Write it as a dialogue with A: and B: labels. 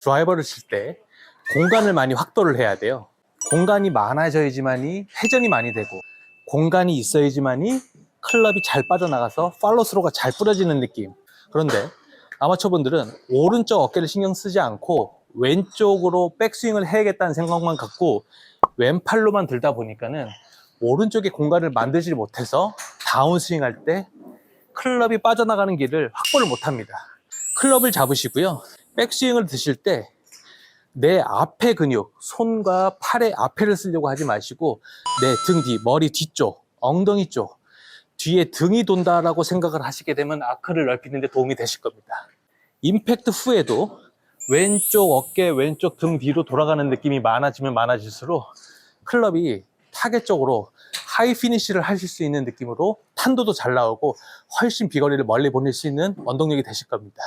A: 드라이버를 칠 때 공간을 많이 확보를 해야 돼요. 공간이 많아져야지만이 회전이 많이 되고 공간이 있어야지만이 클럽이 잘 빠져나가서 팔로스로가 잘 뿌려지는 느낌. 그런데 아마추어분들은 오른쪽 어깨를 신경 쓰지 않고 왼쪽으로 백스윙을 해야겠다는 생각만 갖고 왼팔로만 들다 보니까는 오른쪽에 공간을 만들지 못해서 다운스윙 할 때 클럽이 빠져나가는 길을 확보를 못 합니다. 클럽을 잡으시고요. 백스윙을 드실 때 내 앞에 근육, 손과 팔의 앞에를 쓰려고 하지 마시고 내 등 뒤, 머리 뒤쪽, 엉덩이 쪽, 뒤에 등이 돈다라고 생각을 하시게 되면 아크를 넓히는 데 도움이 되실 겁니다. 임팩트 후에도 왼쪽 어깨, 왼쪽 등 뒤로 돌아가는 느낌이 많아지면 많아질수록 클럽이 타겟 쪽으로 하이 피니쉬를 하실 수 있는 느낌으로 탄도도 잘 나오고 훨씬 비거리를 멀리 보낼 수 있는 원동력이 되실 겁니다.